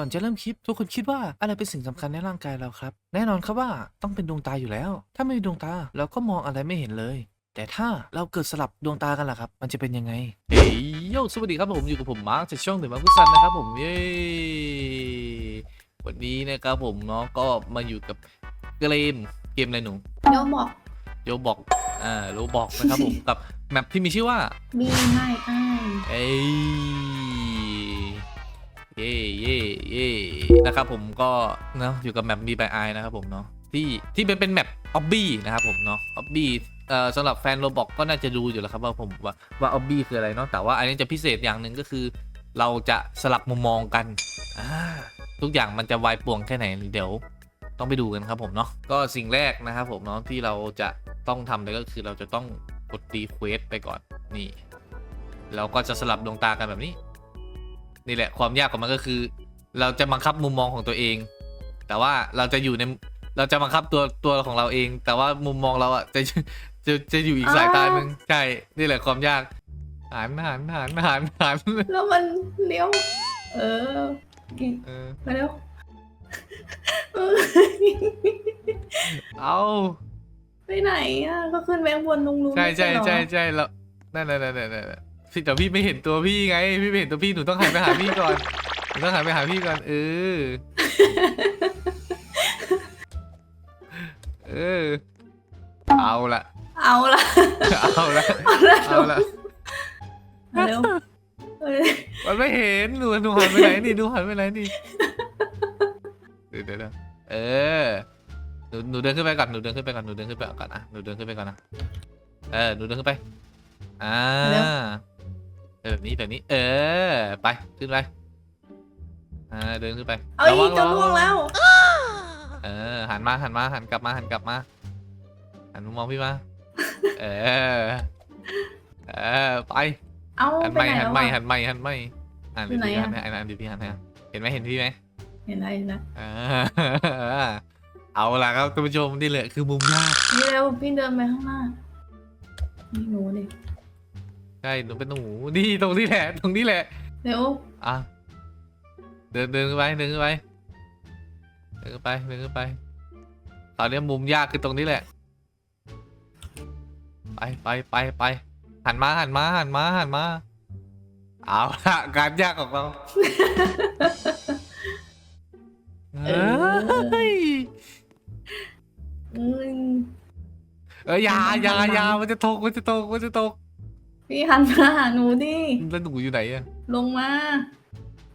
ก่อนจะเริ่มคลิปทุกคนคิดว่าอะไรเป็นสิ่งสำคัญในร่างกายเราครับ แน่นอนครับว่าต้องเป็นดวงตาอยู่แล้ว ถ้าไม่มีดวงตาเราก็มองอะไรไม่เห็นเลย แต่ถ้าเราเกิดสลับดวงตากันล่ะครับ มันจะเป็นยังไง เฮ้ยโยสวัสดีครับผมอยู่กับผมมาร์คจากช่องเดอะมาร์คุซันนะครับผมเย้วันนี้นะครับผมเนาะก็มาอยู่กับเกมเกมอะไรหนูเดี๋ยวบอกโยบอกอ่าโรบอกนะครับผมกับแมปที่มีชื่อว่ามีให้อ้ายเอ้ยเย่เย่เย่นะครับผมก็เนาะอยู่กับแมปมีไบไอนะครับผมเนาะที่ที่เป็นเป็นแมปออบบี้นะครับผมเนาะออบบี้เอ่อสำหรับแฟนโรบอกก็น่าจะรู้อยู่แล้วครับว่าผมว่าว่าออบบี้คืออะไรเนาะแต่ว่าอันนี้จะพิเศษอย่างหนึ่งก็คือ เราจะสลับมุมมองกันทุกอย่างมันจะวายป่วงแค่ไหนเดี๋ยว ต้องไปดูกันครับผมเนาะก็สิ่งแรกนะครับผมเนาะที่เราจะต้องทำเลยก็คือเราจะต้องกดรีเควสไปก่อนนี่ เราก็จะสลับดวงตากันแบบนี้ นี่แหละความยากของมันก็คือ เราจะบังคับมุมมองของตัวเอง แต่ว่าเราจะอยู่ในเราจะบังคับตัวตัวของเราเอง แต่ว่ามุมมองเราอะจะจะจะอยู่อีกสายตาหนึ่งใช่นี่แหละความยากหันหันหันหันหันแล้วมันเลี้ยวเออเออมาเร็วเออเอาไปไหนอะก็ขึ้นแบงบนลุงลุงใช่ใช่ไม่ใช่เหรอใช่แล้วนั่นนั่นนั่นนั่นนั่นพี่แต่พี่ไม่เห็นตัวพี่ไง พี่ไม่เห็นตัวพี่หนูต้องหันไปหาพี่ก่อนหนู ต้องหันไปหาพี่ก่อนเออ เออ เอาละเอาละเอาละเอาละเอาละมาเร็วเออมันไม่เห็นหนูหนูหันไปไหนนี่หนูหันไปไหนนี่เดี๋ยวเดี๋ยวเดี๋ยวเออหนูหนูเดินขึ้นไปก่อนหนูเดินขึ้นไปก่อนหนูเดินขึ้นไปก่อนอะหนูเดินขึ้นไปก่อนนะเออหนูเดินขึ้นไปอ่าเออแบบนี้แบบนี้ เออ ไปขึ้นไป อ่าเดินขึ้นไปเอาอีกจะล่วงแล้ว เออหันมาหันมาหันกลับมาหันกลับมาหันมามองพี่มาเออเออไปเอาหันไปไม่ไหนหันแล้วไม่อะหันไม่หันไม่อ่านอยู่เดี๋ยวไหนพี่อะหันให้อ่านเดี๋ยวพี่หันให้เห็นไหมเห็นพี่ไหมเห็นอะไรนะอ่าเอาล่ะครับท่านผู้ชมนี่แหละคือมุมยากนี่เร็วพี่เดินไปข้างหน้านี่หนูดิใช่หนูเป็นหนูนี่ตรงนี้แหละ ตรงนี้แหละเร็วอะ เดินเดินขึ้นไปเดินขึ้นไปเดินขึ้นไปเดินขึ้นไป ตอนนี้มุมยากคือตรงนี้แหละ ไปไปไปไปหันมาหันมาหันมาหันมา เอาละการยากของเราเออเฮ้ยอืมเอ้ยอยาอยาอยามันจะตกมันจะตกมันจะตกพี่หันมาหาหนูดิแล้วหนูอยู่ไหนอะลงมา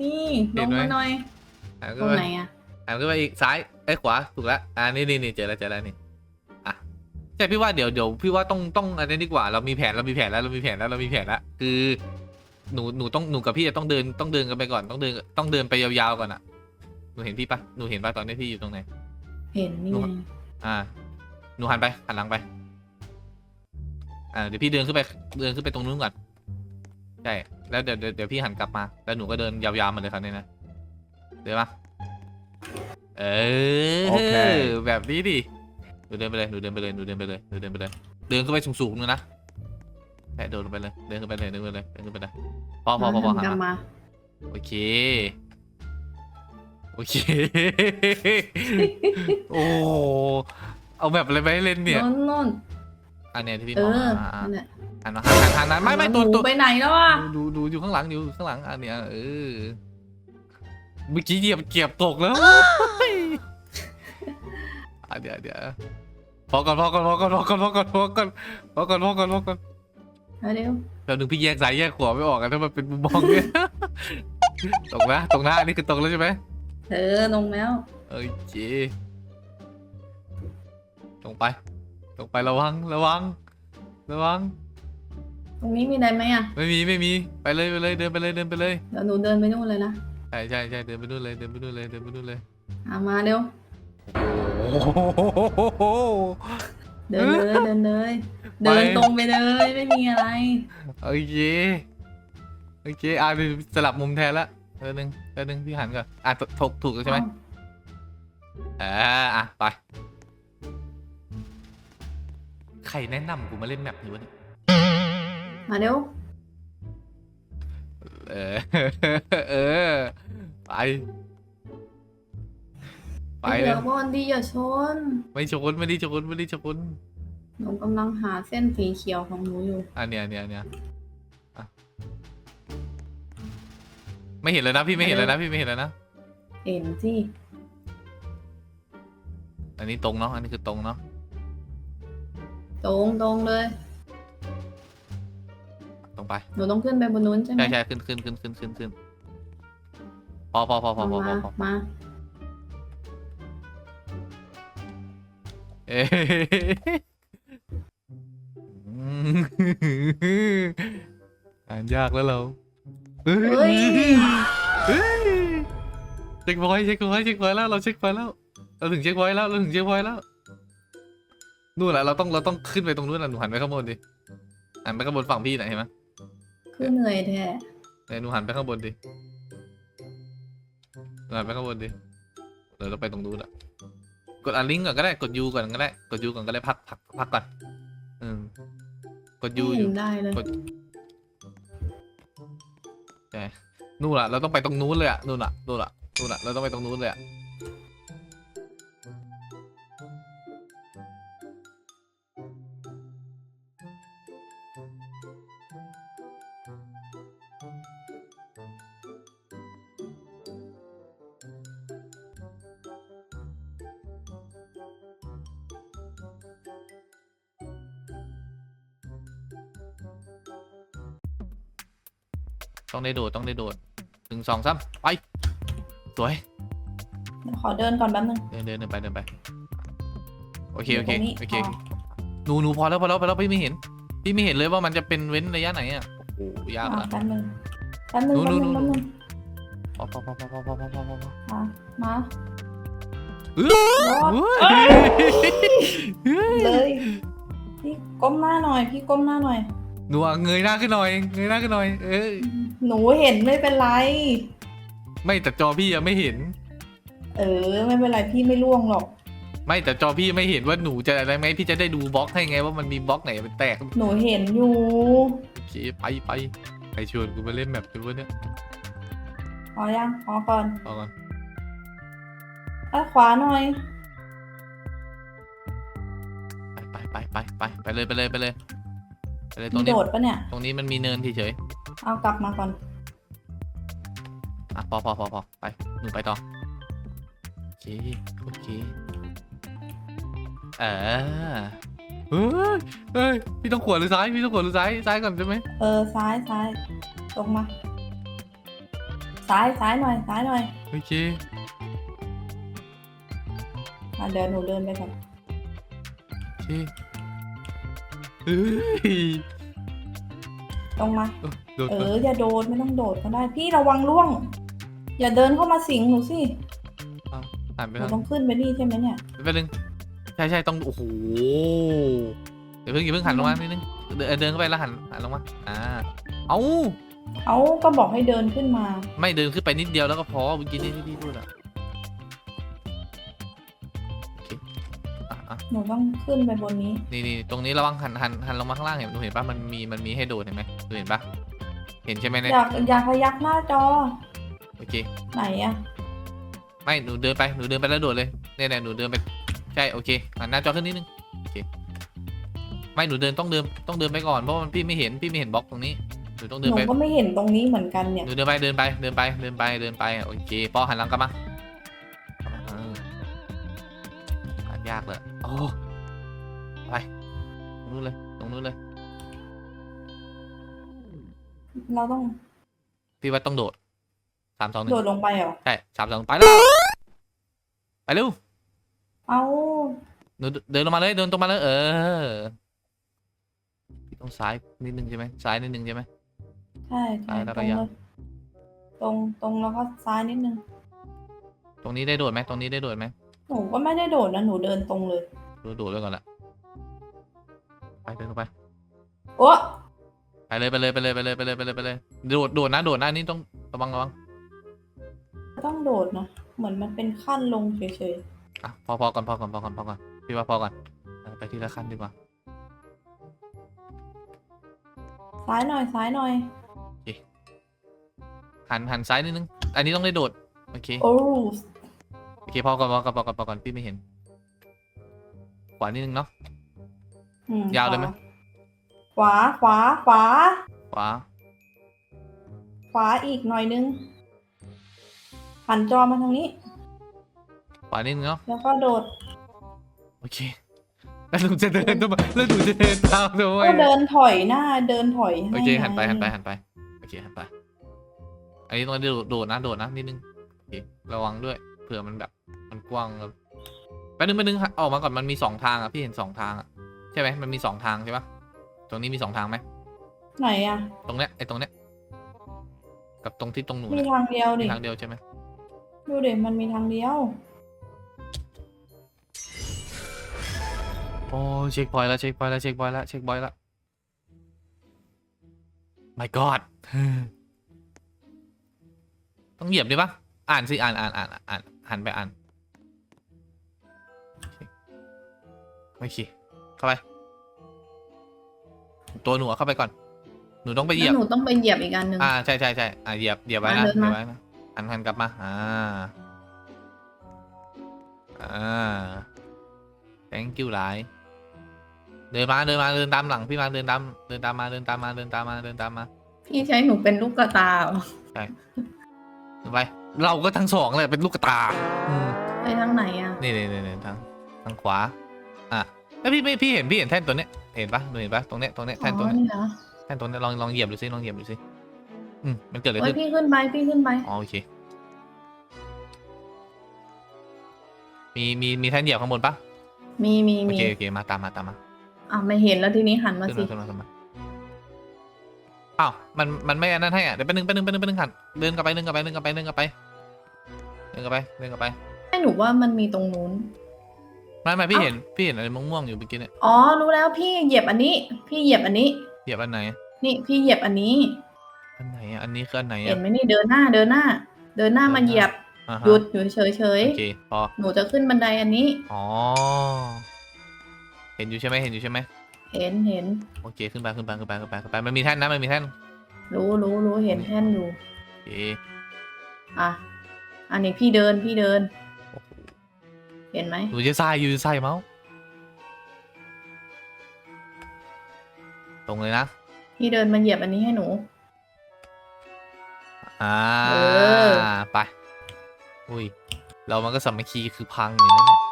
นี่เห็ลนงไหมมาหน่อยหันตขึ้รนงไปไหนอะหันขึ้นไปอีกซ้ายเอ้ยขวาถูกแล้วอ่านี่นี่นี่เจอแล้วเจอแล้วนี่อะใช่พี่ว่าเดี๋ยวเดี๋ยวพี่ว่าต้องต้องอันนี้ดีกว่าเรามีแผนเรามีแผนแล้วเรามีแผนแล้วเรามีแผนแล้วคือ หนูหนูต้องหนูกับพี่จะต้องเดินต้องเดินกันไปก่อนต้องเดินต้องเดินไปยาวๆก่อนอะหนูเห็นพี่ปะหนูเห็นปะตอนนี้พี่อยู่ตรงไหน เห็นนี่ไงอ่า หนูหันไปหันหลังไป อ่า เดี๋ยวพี่เดินขึ้นไป เดินขึ้นไปตรงนู้นก่อน ใช่แล้วเดี๋ยวเดี๋ยวเดี๋ยวพี่หันกลับมา แล้วหนูก็เดินยาวๆมาเลยครับเนี่ยนะเดินมาเออโอเค แบบนี้ดิหนูเดินไปเลยหนูเดินไปเลยหนูเดินไปเลยหนูเดินไปเลยเดินขึ้นไปสูงๆนึงนะใช่เดินไปเลยเดินขึ้นไปเลยเดินขึ้นไปเลยเดินขึ้นไปเลยพอพอพอพอหันหันกลับมา มาโอเค โอเค โอ้ เอาแบบอะไรไปให้เล่นเนี่ยโน่นโน่น อันเนี้ยที่พี่เอมองออะอะนั่นแหละหันมาหันหันหันหันไม่ไม่ตัวหนูตัวไปไหนแล้วอะดูดูดูอยู่ข้างหลังอยู่ข้างหลังอันเนี้ยเออเมื่อกี้เหยียบเกียบตกแล้วอะเดี๋ยวเดี๋ยวพอก่อนพอก่อนพอก่อนพอก่อนพอก่อนพอก่อนพอก่อนพอก่อนพอก่อนมาเร็วแล้วหนึ่งพี่แยกซ้ายแยกขวาไม่ออกกันถ้ามันเป็นมุมมองเนี่ยตรงนะตรงหน้าอันนี้คือตรงแล้วใช่ไหมเออลงแล้วโอเคตรงไป ตรงไประวังระวัง ระวัง ตรงนี้มีอะไรไหมอะ ไม่มีไม่มีไปเลยไปเลยเดินไปเลยเดินไปเลยเดี๋ยวหนูเดินไปนู่นเลยนะใช่ใช่ใช่เดินไปนู่นเลยเดินไปนู่นเลยเดินไปนู่นเลยอะมาเร็ว โอ้โห เดินเลยเดินเลยไปเดินตรงไปเลยไม่มีอะไร โอเคโอเคอะเดี๋ยวสลับมุมแทนละเออหนึ่งเออหนึ่งพี่หันก่อนอะถูกถูกถูกแล้วใช่ไหมเอ้าอ่าอะไป ใครแนะนำกูมาเล่นแมปนี้วะเนี่ยมาเร็วเออ เออ ไป ไปเหเลลืยอบอลดีอย่าชนไม่ชนไม่ได้ชนไม่ได้ชนหนูกำลังหาเส้นสีเขียวของหนูอยู่ อันเนี้ยอันเนี้ยอันเนี้ยอะไม่เห็นเลยนะพี่ไม่เห็นเลยนะพี่ไม่เห็นเลยนะ เห็นสิอันนี้ตรงเนาะ อันนี้คือตรงเนาะ ตรงตรงเลย ตรงไปหนูต้องขึ้นไปบนนู้นใช่ไหมใช่ใช่ขึ้นขึ้นขึ้นขึ้นขึ้นขึ้นพอพอพอพอพอพอมาพอมา เอ๊ะอืมอ่านยากแล้วเราเฮ้เฮ้ยเฮ้ยเช็คพอยต์เช็คพอยต์เช็คพอยต์แล้วเราเช็คพอยต์แล้วเราถึงเช็คพอยต์แล้วเราถึงเช็คพอยต์แล้ว นู่นแหละเราต้องเราต้องขึ้นไปตรงนู้นน่ะหนูหันไปข้างบนดิหันไปข้างบนฝั่งพี่หน่อยเห็นไหมคือเหนื่อยแท้ไหนหนูหันไปข้างบนดิหนูหันไปข้างบนดิเดี๋ยวเราไปตรงนู้นอะกดอันลิงก์ก่อนก็ได้กดยูก่อนก็ได้กดยูก่อนก็ได้พักพักพักก่อนอืมกดยูไม่อเห็ยู่นได้เลยกดใช่นู่นอะเราต้องไปตรงนู้นเลยอะนู่นอะนู่นอะนู่นอะเราต้องไปตรงนู้นเลยอะ ต้องได้โดดต้องได้โดดหนึ่งสองสามไปสวยเดี๋ยวขอเดินก่อนแป๊บนึงเดินเดินเดินไปเดินไปโอเคโอเคตรงนี้โอเคพอหนูหนูพอแล้วพอแล้วพอแล้วพี่ไม่เห็น พี่ไม่เห็นเลยว่ามันจะเป็นเว้นระยะไหนอะโอ้โหยากอะละแป๊บนึงแป๊บนึงนู่แป๊บนนึงนู่นแป๊บนึงพอพอพอพอพอพอพอพอพอพอมามาเอ้ยรอดเฮ้ยเลยพี่ก้มหน้าหน่อย พี่ก้มหน้าหน่อย หนูอะเงยหน้าขึ้นหน่อย เงยหน้าขึ้นหน่อย เอ้ยหนูเห็นไม่เป็นไร ไม่แต่จอพี่ยังไม่เห็น เออ ไม่เป็นไรพี่ไม่ล่วงหรอก ไม่แต่จอพี่ไม่เห็นว่าหนูจะอะไรไหมพี่จะได้ดูบล็อกให้ไงว่ามันมีบล็อกไหนเป็นแตกหนูเห็นอยู่โอเคไปไปใครชวนกูมาเล่นแบบเป็นวะเนี่ยพอยังพอก่อนเอาก่อนด้านขวาหน่อย ไปไปไปไปไปไปเลยไปเลยไปเลย ไปเลยตรมีงนี้ โดดปะเนี่ย ตรงนี้มันมีเนินเฉยเอากลับมาก่อน ๆอะพอพอพอพอไปหนูไปต่อ โอเค โอเค เออเฮ้ยเฮ้ย พี่ต้องขวาหรือซ้าย พี่ต้องขวาหรือซ้าย ซ้ายก่อนใช่ไหมเออซ้ายซ้ายตรงมา ซ้ายซ้ายหน่อยซ้ายหน่อยโอเค อะเดี๋ยวหนูเดินไปก่อน เฮ้ยตรงมา โดดเอก่อนออย่าโดดไม่ต้องโดดก็ได้ พี่ระวังล่วง อย่าเดินเข้ามาสิงหนูสิหันไปหนูทางต้องขึ้นไปนี่ใช่ไหมเนี่ยไปนึงใช่ใช่ต้องโอ้โหเดี๋ยวเพิ่งอย่าเพิ่งหันลงมานิดนึงเดินเดินเข้าไปแล้วหันหันลงมาอ่าเอ้าเอาก็บอกให้เดินขึ้นมา ไม่เดินขึ้นไปนิดเดียวแล้วก็พอเมื่อกี้นี่ที่พี่พูดอะ หนูต้องขึ้นไปบนนี้ นี่นี่ตรงนี้ระวังหันหันหันลงมาข้างล่างเห็นหนูเห็นปะมันมีมันมีให้โดดเห็นไหมหนูเห็นปะเห็นใช่ไหมเนี่ยอยากอยากพยักหน้าจอ โอเค ไหนอะไม่หนูเดินไปหนูเดินไปแล้วโดดเลยเนี่ยเนี่ยหนูเดินไปใช่โอเคหันหน้าจอขึ้นนิดนึงโอเคไม่หนูเดินต้องเดินต้องเดินไปก่อนเพราะว่าพี่ไม่เห็นพี่ไม่เห็นบล็อกตรงนี้หนูต้องหเดินนูไปก็ไม่เห็นตรงนี้เหมือนกันเนี่ย หนูเดินไปเดินไปเดินไปเดินไปเดินไปโอเคพอหันหลังกลับมาอ่าหันยากเลย โอ้ไปตรงนู้นเลย ตรงนู้นเลย เราต้องพี่ว่าต้องโดดสามสองหนึ่งโดดลงไปเหรอ ใช่สามสองไปแล้ว ไปเร็วเอาหนูเดินลงมาเลย เดินตรงมาเลย เออพี่ต้องซ้ายนิดนึงใช่ไหมซ้ายนิดนึงใช่ไหม ใช่ใช่ซ้ายแล้วตก็รงยัเลงยตรงตรงแล้วก็ซ้ายนิดนึง ตรงนี้ได้โดดไหมตรงนี้ได้โดดไหม หนูก็ไม่ได้โดดนะหนูเดินตรงเลยโดดโดดไว้ก่อนละไปเดินลงไป โอ้ไปเลยไปเลยไปเลยไปเลยไปเลยไปเลยไปเลยโดดโดดนะโดดนะนี่ต้องระวังระวังต้องโดดนะ เหมือนมันเป็นขั้นลงเฉยอะพอพอก่อนพอก่อนพอก่อนพอก่อนพี่ว่าพอก่อนเออไปทีละขั้นดีกว่าๆซ้ายหน่อยซ้ายหน่อย หันหันซ้ายนิดนึง อันนี้ต้องได้โดดโอเค โอ้โอ เคเคพอก่อนพอก่อนพอก่อนพอก่อนพี่ไม่เห็นขวานิดนึงเนาะ อืมยาวเลยไหม ขวาขวาขวา ขวาขวาอีกหน่อยนึงหันจอมาทางนี้ ขวานิดนึงเนาะแล้วก็โดดโอเคแล้วหนูจะเดินทำไมแล้วหนูจะเดินตามทำไมก็เดินถอยหน้าเดินถอยให้โอเคหันไปงหันไปหันไปโอเคหันไป อันนี้ต้องโดดโดดนะโดดนะนิดนึงโอเคระวังด้วยเผื่อมันแบบมันกว้างแล้วแป๊บนึงแป๊บนึงออกมาก่อนมันมีสองทางอะพี่เห็นสองทางอะใช่ไหมมันมีสองทางใช่ปะตรงนี้มีสองทางไหมไหนอะ ตรงเนี้ยไอ้ตรงเนี้ยกับตรงที่ตรงหนูมีเนี่ยทางเดียวมีดิทางเดียวใช่ไหมดูดิมันมีทางเดียว โอ้เช็คพอยต์แล้วเช็คพอยต์แล้วเช็คพอยต์แล้วเช็คพอยต์แล้ว my god ต้องเหยียบดิปะอ่านสิอ่านอ่านอ่านอ่าน หันไปอ่านโอเคเข้าไป ตัวหนูอะเข้าไปก่อน หนูต้องไปเหยียบแล้วหนูต้องไปเหยียบอีกอันหนึ่งอ่าใช่ใช่ใช่อ่าเหยียบเหยียบไว้นะอะเดินเหยีมายบไว้นะหันหันกลับมา อ่า อ่า thank you หลายเดินมาเดินมาเดินตามหลังพี่มาเดินตามเดินตามมาเดินตามมาเดินตามมาเดินตามมา พี่ใช้หนูเป็นลูกกระตาเหรอ เดินไปเราก็ทั้งสองเลยเป็นลูกกระตาอืมไปทางไหนอะ นี่นี่นี่นี่ทางทางขวา อะแล้วพี่ไม่พี่เห็นพี่เห็นแท่นตัวเนี้ยเห็นปะหนูเห็นปะตรงเนี้ยตรงเนี้ยอ๋แท่นตัวอ เนี้ยนี่เหรอแท่นตัวเนี้ยลองลองเหยียบดูซิลองเหยียบดูซิอืมมันเกิดอะไรเฮ้ยขึ้นพี่ขึ้นไปพี่ขึ้นไป อ๋อโอเคมีมีมีแท่นเหยียบข้างบนปะมีมีโอมีเคโอเคมาตามมาตามมา อะไม่เห็นแล้วทีนี้หันมาขึ้นสิ มาขึ้นมาขึ้นมา อ้าวมันมันไม่อันนั้นให้อะเดี๋ยวไปบนึงไปบนึงไปบนึงไปบนึงหันเดินกลับไปเดินกลับไปเดินกลับไปเดินกลับไปเดินกลับไปเดินกลับไปให้หนูว่ามันมีตรงนู้น ไม่ไม่พี่เอ้า เห็นพี่เห็นอะไรม่วงๆอยู่เมื่อกี้เนี่ยอ๋อ รู้แล้วพี่เหยียบอันนี้ พี่เหยียบอันนี้ เหยียบอันไหนนี่พี่เหยียบอันนี้ อันไหนอะอันนี้คืออันไหนเห็อะนไหมนี่เดินหน้าเดินหน้า เดินหน้ามาเหยียบอ่าฮะหยุดอยู่เฉยเฉยโอเคพอ ๆหนูจะขึ้นบันไดอันนี้ อ๋อ เห็นอยู่ใช่ไหมเห็นอยู่ใช่ไหม เห็นเห็น โอเคขึ้นไปขึ้นไปขึ้นไปขึ้นไปขึ้นไปมันมีแท่นนะมันมีแท่นรู้รู้รู้เห็นแท่นอยู่ โอเคอะ อันนี้พี่เดินพี่เดินโอ้โหเห็นไหมหนูจะใส่อยู่จะใส่เมาส์ตรงเลยนะ พี่เดินมาเหยียบอันนี้ให้หนู อ่าเออไป อุ้ย เรามันก็สามัคคีคือพังอยู่นั่นเนี่ยเ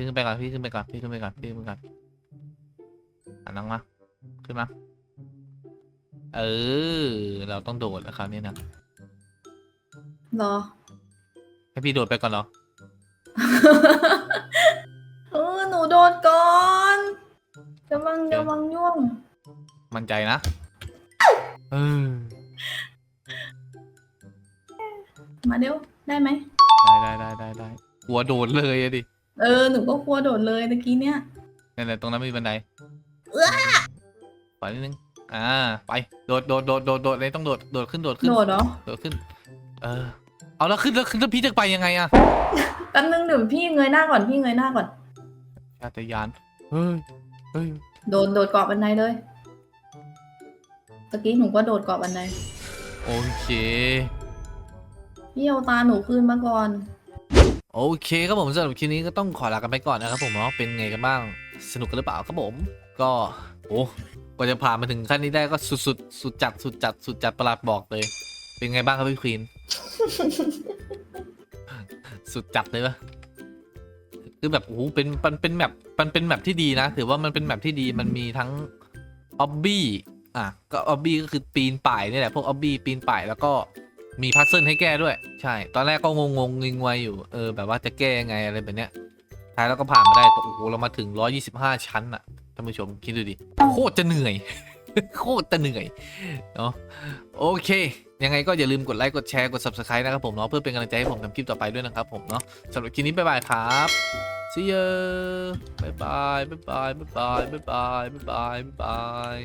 พี่ขึ้นไปก่อน พี่ขึ้นไปก่อน พี่ขึ้นไปก่อน พี่ขึ้นไปก่อนอะนั่งมา ขึ้นมา เออ เราต้องโดดแล้วคราวนี้นะ รอ ให้พี่โดดไปก่อนเหรอ เออ หนูโดดก่อนระวังระวังย่วง มั่นใจนะ เออ มาเร็ว ได้ไหม ได้ได้ได้ได้ได้กลัวโดดเลยอะดิ เออหนูก็กลัวโดดเลยตะกี้เนี้ยนั่นแหละตรงนั้นมีบันไดเอื้อปล่อยนิดนึง อ่า ไป โดด โดด โดด โดด โดดเลยต้องโดด โดดขึ้น โดดขึ้น โดดเหรอโดดขึ้น เออ เอาแล้วขึ้นแล้วขึ้นแล้วพี่จะไปยังไงอะแป๊บนึงเดี๋ยวพี่เงยหน้าก่อนพี่เงยหน้าก่อน ชาตยาน เฮ้ย เฮ้ย โดดโดดเกาะบันไดเลยตะกี้หนูก็โดดเกาะบันไดโอเค พี่เอาตาหนูคืนมาก่อน โอเคครับผมสำหรับคลิปนี้ก็ต้องขอลากันไปก่อนนะครับผมเนาะเป็นไงกันบ้างสนุกกันหรือเปล่าครับผม ก็โอ้กว่าจะผ่านมาถึงขั้นนี้ได้ก็สุดสุดสุดจัดสุดจัดสุดจัดประหลาดบอกเลย เป็นไงบ้างครับพี่ควีนสุดจัดเลยปะคือแบบโอ้โหเป็นมันเป็นแบบมันเป็นแบบที่ดีนะ ถือว่ามันเป็นแบบที่ดีมันมีทั้งออบบี้อะก็ออบบี้ก็คือปีนป่ายนี่แหละพวกออบบี้ปีนป่ายแล้วก็ มีพัซเซิลให้แก้ด้วย ใช่ ตอนแรกก็งงงงงวอยู่ เออ แบบว่าจะแก้ยังไงอะไรแบบเนี้ย ท้ายแล้วก็ผ่านมาได้โอ้โหเรามาถึง 125 ชั้นอะท่านผู้ชมคิดดูดิ โคตรจะเหนื่อย โคตรจะเหนื่อย เนาะโอเค ยังไงก็อย่าลืมกดไลค์ กดแชร์ กด subscribe นะครับผมเนาะ เพื่อเป็นกำลังใจให้ผมทำคลิปต่อไปด้วยนะครับผมเนาะสำหรับคลิปนี้บ๊ายบายครับ see you บ๊ายบายบ๊ายบาย